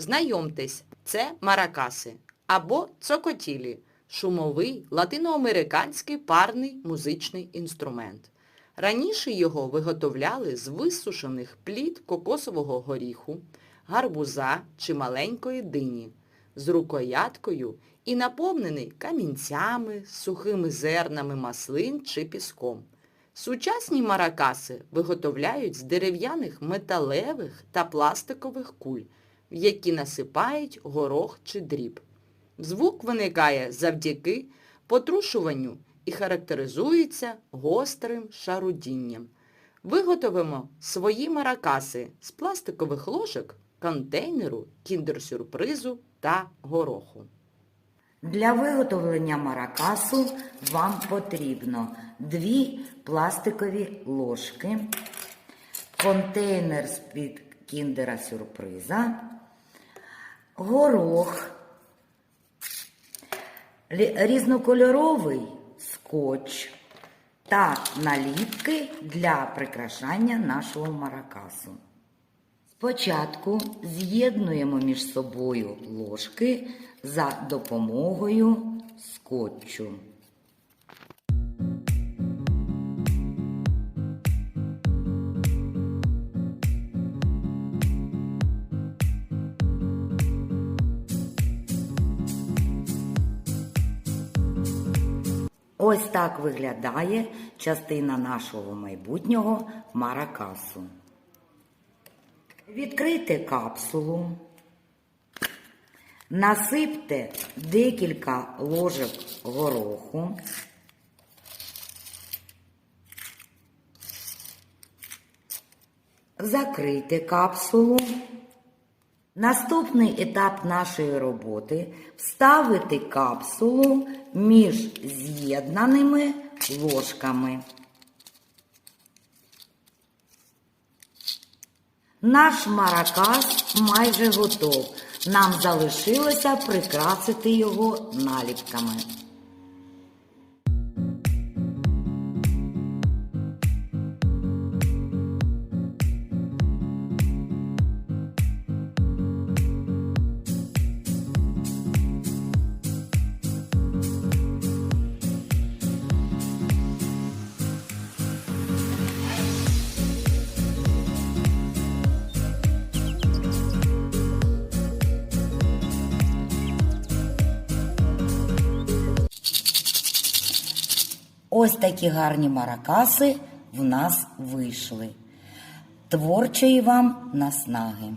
Знайомтесь, це маракаси або цокотілі – шумовий латиноамериканський парний музичний інструмент. Раніше його виготовляли з висушених плід кокосового горіху, гарбуза чи маленької дині, з рукояткою і наповнений камінцями, сухими зернами маслин чи піском. Сучасні маракаси виготовляють з дерев'яних металевих та пластикових куль, в які насипають горох чи дріб. Звук виникає завдяки потрушуванню і характеризується гострим шарудінням. Виготовимо свої маракаси з пластикових ложок, контейнеру, кіндер-сюрпризу та гороху. Для виготовлення маракасу вам потрібно дві пластикові ложки, контейнер з-під кіндера сюрприза, горох, різнокольоровий скотч та наліпки для прикрашання нашого маракасу. Спочатку з'єднуємо між собою ложки за допомогою скотчу. Ось так виглядає частина нашого майбутнього маракасу. Відкрийте капсулу, насипте декілька ложок гороху, закрийте капсулу. Наступний етап нашої роботи вставити капсулу між з'єднаними ложками. Наш маракас майже готов. Нам залишилося прикрасити його наліпками. Ось такі гарні маракаси в нас вийшли. Творчої вам наснаги!